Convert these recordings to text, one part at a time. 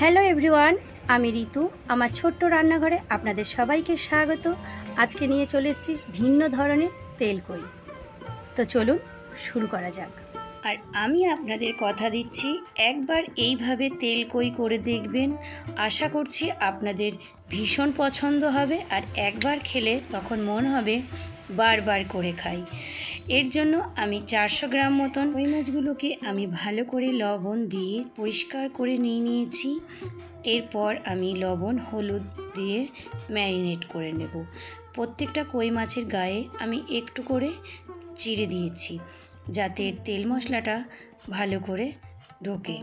Hello everyone, আমি ঋতু। আমার ছোট্ট রান্নাঘরে আপনাদের সবাইকে স্বাগত। আজকে নিয়ে চলে এসেছি ভিন্ন ধরনের তেল তেলকই তো চলুন শুরু করা যাক। আর আমি আপনাদের কথা দিচ্ছি, একবার এইভাবে তেলকই করে দেখবেন। আশা করছি আপনাদের ভীষণ পছন্দ হবে আর একবার খেলে তখন মন হবে বারবার করে খাই। এর জন্য আমি চারশো গ্রাম মতন ওই মাছগুলোকে আমি ভালো করে লবণ দিয়ে পরিষ্কার করে নিয়ে নিয়েছি। এরপর আমি লবণ, হলুদ দিয়ে ম্যারিনেট করে নেব। প্রত্যেকটা কই মাছের গায়ে আমি একটু করে চিড়ে দিয়েছি যাতে তেল মশলাটা ভালো করে ঢোকে।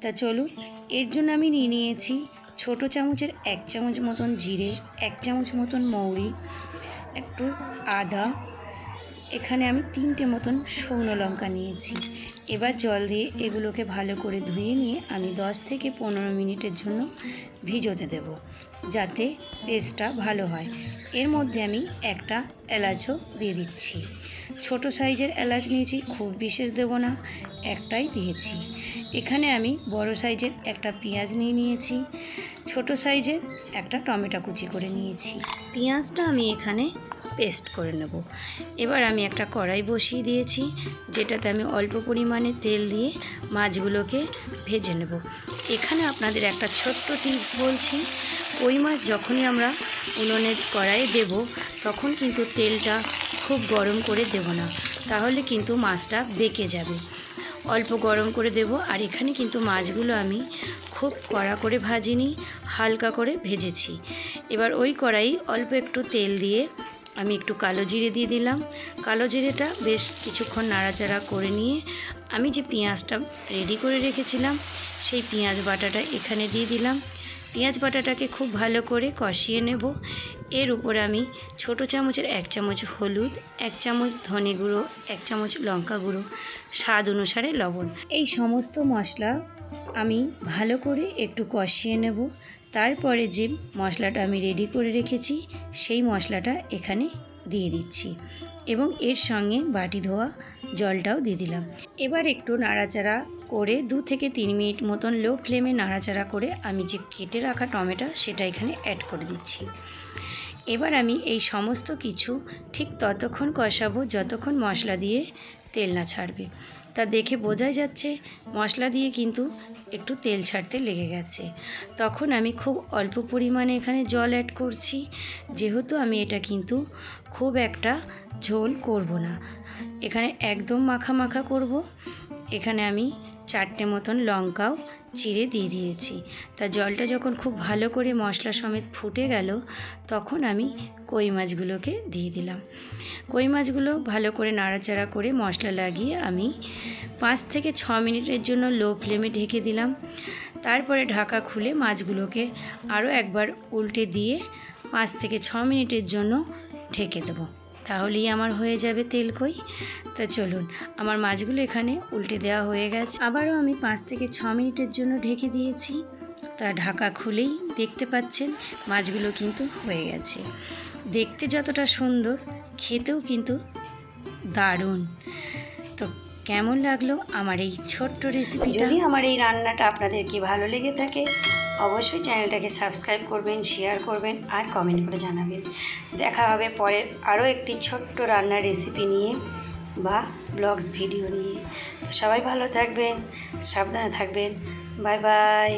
তা চলুন, এর জন্য আমি নিয়ে নিয়েছি ছোটো চামচের এক চামচ মতন জিরে, এক চামচ মতন মৌরি, একটু আদা এখানে আমি তিনটে মতন শুকনো লঙ্কা নিয়েছি। এবার জল দিয়ে এগুলোকে ভালো করে ধুয়ে নিয়ে আমি 10 থেকে পনেরো মিনিটের জন্য ভিজোতে দেব, যাতে পেস্টটা ভালো হয়। এর মধ্যে আমি একটা এলাচও দিয়ে দিচ্ছি। ছোট সাইজের এলাচ নিয়েছি, খুব বিশেষ দেব না, একটাই দিয়েছি। এখানে আমি বড় সাইজের একটা পেঁয়াজ নিয়ে নিয়েছি। ছোট সাইজের একটা টমেটো কুচি করে নিয়েছি। পেঁয়াজটা আমি এখানে পেস্ট করে নেব। এবার আমি একটা কড়াই বসিয়ে দিয়েছি, যেটাতে আমি অল্প পরিমাণে তেল দিয়ে মাছগুলোকে ভেজে নেব। এখানে আপনাদের একটা ছোট্ট টিপস বলছি ওই মাছ যখনই আমরা উনুনের কড়াইয়ে দেব, তখন কিন্তু তেলটা খুব গরম করে দেব না। তাহলে কিন্তু মাছটা বেঁকে যাবে। অল্প গরম করে দেব। আর এখানে কিন্তু মাছগুলো আমি খুব কড়া করে ভাজিনি, হালকা করে ভেজেছি। এবার ওই কড়াই অল্প একটু তেল দিয়ে আমি একটু কালো জিরে দিয়ে দিলাম। কালো জিরেটা বেশ কিছুক্ষণ নাড়াচাড়া করে নিয়ে আমি যে পেঁয়াজটা রেডি করে রেখেছিলাম, সেই পেঁয়াজ বাটাটা এখানে দিয়ে দিলাম। পেঁয়াজ বাটাটাকে খুব ভালো করে কষিয়ে নেব। এর উপর আমি ছোট চামচের এক চামচ হলুদ, এক চামচ ধনে গুঁড়ো, এক চামচ লঙ্কা গুঁড়ো, স্বাদ অনুসারে লবণ। এই সমস্ত মশলা আমি ভালো করে একটু কষিয়ে নেব। তারপরে যে মশলাটা আমি রেডি করে রেখেছি, সেই মশলাটা এখানে দিয়ে দিচ্ছি। এবং এর সঙ্গে বাটি ধোয়া জলটাও দিয়ে দিলাম। এবার একটু নাড়াচাড়া করে দু থেকে তিন মিনিট মতন লো ফ্লেমে নাড়াচাড়া করে আমি যে কেটে রাখা টমেটো, সেটা এখানে অ্যাড করে দিচ্ছি। এবার আমি এই সমস্ত কিছু ঠিক ততক্ষণ কষাবো, যতক্ষণ মশলা দিয়ে তেল না ছাড়বে। তা দেখে বোঝাই যাচ্ছে মশলা দিয়ে কিন্তু একটু তেল ছাড়তে লেগে গেছে। তখন আমি খুব অল্প পরিমাণে এখানে জল অ্যাড করছি। যেহেতু আমি এটা কিন্তু খুব একটা ঝোল করব না। এখানে একদম মাখা মাখা করব। এখানে আমি চারটে মতন লঙ্কাও চিড়ে দিয়ে দিয়েছি। তা জলটা যখন খুব ভালো করে মশলা সমেত ফুটে গেল, তখন আমি কই মাছগুলোকে দিয়ে দিলাম। কই মাছগুলো ভালো করে নাড়াচাড়া করে মশলা লাগিয়ে আমি পাঁচ থেকে ছ মিনিটের জন্য লো ফ্লেমে ঢেকে দিলাম। তারপরে ঢাকা খুলে মাছগুলোকে আরও একবার উল্টে দিয়ে পাঁচ থেকে ছ মিনিটের জন্য ঢেকে দেবো। তাহলেই আমার হয়ে যাবে তেলকই তা চলুন, আমার মাছগুলো এখানে উল্টে দেওয়া হয়ে গেছে। আবারও আমি পাঁচ থেকে ছ মিনিটের জন্য ঢেকে দিয়েছি। তা ঢাকা খুলেই দেখতে পাচ্ছেন, মাছগুলো কিন্তু হয়ে গেছে। দেখতে যতটা সুন্দর, খেতেও কিন্তু দারুণ। তো কেমন লাগল আমার এই ছোট্ট রেসিপি যদি আমার এই রান্নাটা আপনাদেরকে ভালো লেগে থাকে অবশ্যই চ্যানেলটাকে সাবস্ক্রাইব করবেন শেয়ার করবেন আর কমেন্ট করে জানাবেন। দেখা হবে পরের আরও একটি ছোট্ট রান্নার রেসিপি নিয়ে বা ব্লগস ভিডিও নিয়ে। সবাই ভালো থাকবেন, সাবধানে থাকবেন। Bye bye